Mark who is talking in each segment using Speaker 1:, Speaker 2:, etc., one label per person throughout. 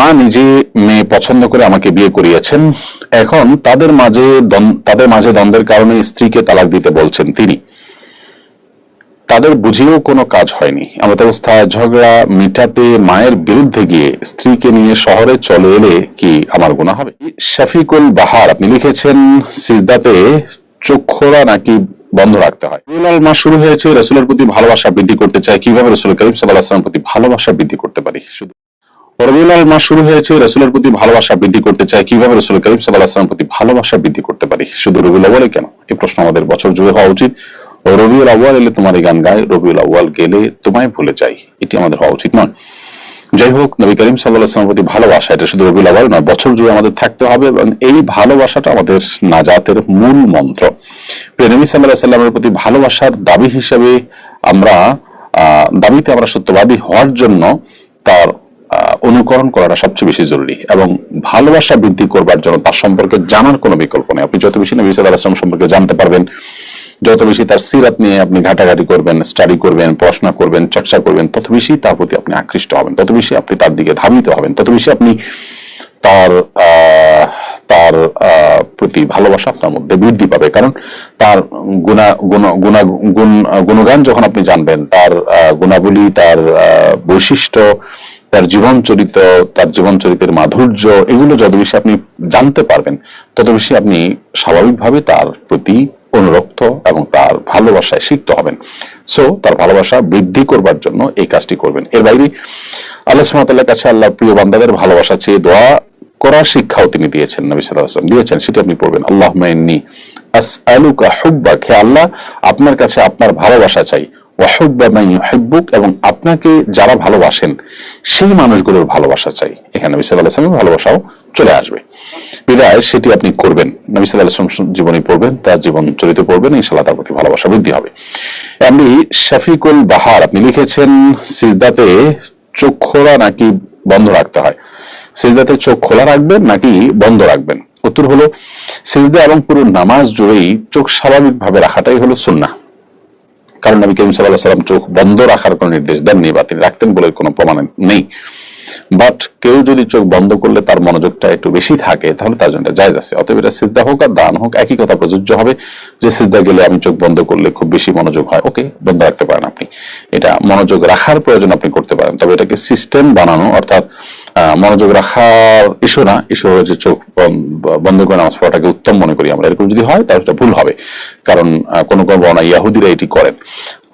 Speaker 1: মা নিজে মেয়ে পছন্দ করে আমাকে বিয়ে করিয়েছেন। এখন তাদের মাঝে তাদের মাঝে দ্বন্দ্বের কারণে স্ত্রীকে তালাক দিতে বলছেন তিনি। তাদের বুঝিয়েও কোনো কাজ হয়নি। এমত অবস্থায় ঝগড়া, মিটাতে, মায়ের বিরুদ্ধে গিয়ে স্ত্রীকে নিয়ে শহরে চলে এলে কি আমার গুণা হবে? শফিকুল বাহার, আপনি লিখেছেন, সিজদাতে চক্ষুরা নাকি বন্ধ রাখতে হয়? রবিউল মাস শুরু হয়েছে, রসুলের প্রতি ভালোবাসা বৃদ্ধি করতে চাই। কীভাবে রসুল করিম সাল্লাহ প্রতি ভালোবাসা বৃদ্ধি করতে পারি? শুধু রবিউল মাস শুরু হয়েছে, রসুলের প্রতি ভালোবাসা বৃদ্ধি করতে চাই কীভাবে রসুল করিম সাল্লাহ প্রতি ভালোবাসা বৃদ্ধি করতে পারি? শুধু রবিউল আউ্বালে কেন? এই প্রশ্ন আমাদের বছর জুড়ে হওয়া উচিত। রবিউল আউ্বাল এলে তোমার এই গান গায়, রবিউল আউ্বাল গেলে তোমায় ভুলে যাই। এটি আমাদের হওয়া উচিত নয়। যাই হোক, নবী করিম সাল্লাহ প্রতি ভালোবাসা, এটা শুধু রবিউল আউ্বাল নয়, বছর জুড়ে আমাদের থাকতে হবে এবং এই ভালোবাসাটা আমাদের নাজাতের মূল মন্ত্র। নবী সাল্লাহ সাল্লামের প্রতি ভালোবাসার দাবি হিসেবে আমরা দাবিতে আমরা সত্যবাদী হওয়ার জন্য অনুকরণ করাটা সবচেয়ে বেশি জরুরি এবং ভালোবাসা বৃদ্ধি করবার জন্য তার সম্পর্কে জানার কোনো বিকল্প নেই। আপনি যত বেশি নবী সাল্লাহ আসলাম সম্পর্কে জানতে পারবেন, যত বেশি তার সিরাত নিয়ে আপনি ঘাটাঘাটি করবেন স্টাডি করবেন, পড়াশোনা করবেন, চর্চা করবেন, তত বেশি তার প্রতি আপনি আকৃষ্ট হবেন, তত বেশি আপনি তার দিকে ধাবিত হবেন, তত বেশি আপনি তার তার প্রতি ভালোবাসা আপনার মধ্যে বৃদ্ধি পাবে। কারণ তার গুণা, গুণ গুণা, গুণ, গুণগান যখন আপনি জানবেন, তার গুণাবলী, তার বৈশিষ্ট্য তার জীবন চরিত্র, তার জীবন চরিত্রের মাধুর্য, এগুলো যত বেশি আপনি জানতে পারবেন, তত বেশি আপনি স্বাভাবিকভাবে তার প্রতি অনুরক্ত এবং তার ভালোবাসায় সিক্ত হবেন। সো তার ভালোবাসা বৃদ্ধি করবার জন্য এই কাজটি করবেন। এর বাইরে, আল্লাহ সুমাতাল্লাহ কাছে আল্লাহ প্রিয় বান্দাদের ভালোবাসা চেয়ে দোয়া করার শিক্ষাও তিনি দিয়েছেন, নবী সাল্লাহ আসলাম দিয়েছেন, সেটি আপনি পড়বেন। আল্লাহ মাইন্নি আসআলুকা হুব্বাক, হে আল্লাহ, আপনার কাছে আপনার ভালোবাসা চাই। ওয়াহুব্বা ইউহিব্বুক এবং আপনাকে যারা ভালোবাসেন, সেই মানুষগুলোর ভালোবাসা চাই। এখানে নবী সাল্লাল্লাহু আলাইহি ওয়াসাল্লামের ভালোবাসাও চলে আসবে। বিদায়, সেটি আপনি করবেন। নবী সাল্লাল্লাহু আলাইহি ওয়াসাল্লাম জীবনী পড়বেন, তার জীবন চরিত্র পড়বেন, ইনশাআল্লাহ তার প্রতি ভালোবাসা বৃদ্ধি হবে। এমনি শফিকুল বাহার, আপনি লিখেছেন, সিজদাতে চোখ খোলা নাকি বন্ধ রাখতে হয়? সিজদাতে চোখ খোলা রাখবেন নাকি বন্ধ রাখবেন? উত্তর হলো, সিজদা এবং পুরো নামাজ জুড়েই চোখ স্বাভাবিকভাবে রাখাটাই হলো সুন্নাহ। কারণ নবী করিম সাল্লাহ সাল্লাম চোখ বন্ধ রাখার কোনো নির্দেশ দেননি বা তিনি রাখতেন বলে কোনো প্রমাণ নেই। বাট কেউ যদি চোখ বন্ধ করলে তার মনোযোগটা একটু বেশি থাকে, তাহলে তার জন্য জায়জ আছে। অতএব এটা সিজদা হোক আর দান হোক, একই কথা প্রযোজ্য হবে যে সিজদা গেলে আমি চোখ বন্ধ করলে খুব বেশি মনোযোগ হয়। ওকে বন্ধ রাখতে পারেন আপনি। এটা মনোযোগ রাখার প্রয়োজন আপনি করতে পারেন। তবে এটাকে সিস্টেম বানানো, অর্থাৎ মনোযোগ রাখার ইস্যু না। ইস্যু যে চোখ বন্ধ করে নামাজ পড়াটাকে উত্তম মনে করি আমরা। এরকম যদি হয়, তাহলে ভুল হবে। কারণ কোনো কোনো বর্ণা ইয়াহুদিরা এটি করেন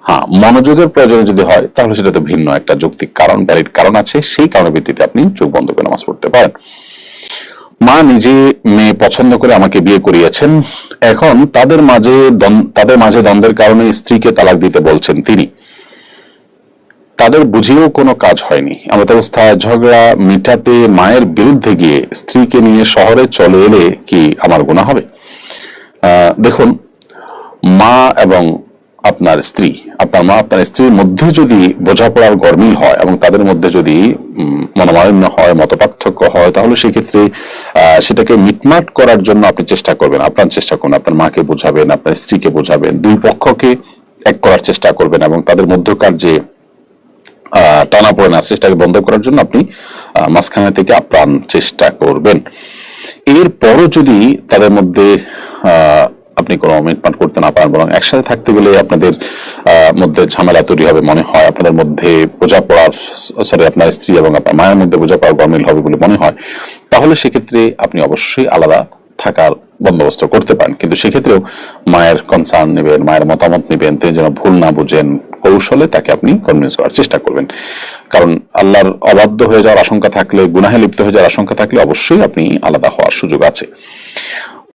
Speaker 1: হ্যাঁ মনোযোগের প্রয়োজনে যদি হয়, তাহলে সেটা তো ভিন্ন একটা যৌক্তিক কারণ ভ্যালিড কারণ আছে। সেই কারণের ভিত্তিতে আপনি চোখ বন্ধ করে নামাজ পড়তে পারেন। মা নিজে মেয়ে পছন্দ করে আমাকে বিয়ে করিয়েছেন। এখন তাদের মাঝে তাদের মাঝে দ্বন্দ্বের কারণে স্ত্রীকে তালাক দিতে বলছেন তিনি। তাদের বুঝিয়েও কোনো কাজ হয়নি। এমত অবস্থায় ঝগড়া, মিটাতে, মায়ের বিরুদ্ধে গিয়ে স্ত্রীকে নিয়ে শহরে চলে এলে কি আমার গুণা হবে? দেখুন, মা এবং আপনার স্ত্রী, আপনার মা, আপনার স্ত্রীর মধ্যে যদি বোঝাপড়ার গরমিল হয় এবং তাদের মধ্যে যদি মনোমালিন্য হয়, মতপার্থক্য হয়, তাহলে সেক্ষেত্রে সেটাকে মিটমাট করার জন্য আপনি চেষ্টা করবেন আপনার চেষ্টা করুন। আপনার মাকে বোঝাবেন, আপনার স্ত্রীকে বোঝাবেন, দুই পক্ষকে এক করার চেষ্টা করবেন এবং তাদের মধ্যকার যে টানা পড়ে না চেষ্টাকে বন্ধ করার জন্য আপনি মাঝখানে থেকে আপ্রাণ চেষ্টা করবেন। এরপরও যদি তাদের মধ্যে আপনি কোনো মিটমাট করতে না পারেন, বরং একসাথে থাকতে গেলে আপনাদের মধ্যে ঝামেলা তৈরি হবে মনে হয়। আপনাদের মধ্যে বোঝা পড়ার সরি আপনার স্ত্রী এবং আপনার মায়ের মধ্যে বোঝাপড়ার গরমিল হবে বলে মনে হয়। তাহলে সেক্ষেত্রে আপনি অবশ্যই আলাদা থাকার বন্দোবস্ত করতে পারেন। কিন্তু সেক্ষেত্রেও মায়ের কনসার্ন নেবেন, মায়ের মতামত নেবেন, তিনি যেন ভুল না বুঝেন কৌশলে তাকে আপনি কনভিন্স করার চেষ্টা করবেন। কারণ আল্লাহর অবাধ্য হয়ে যাওয়ার আশঙ্কা থাকলে, গুনাহে লিপ্ত হয়ে যাওয়ার আশঙ্কা থাকলে অবশ্যই আপনি আলাদা হওয়ার সুযোগ আছে।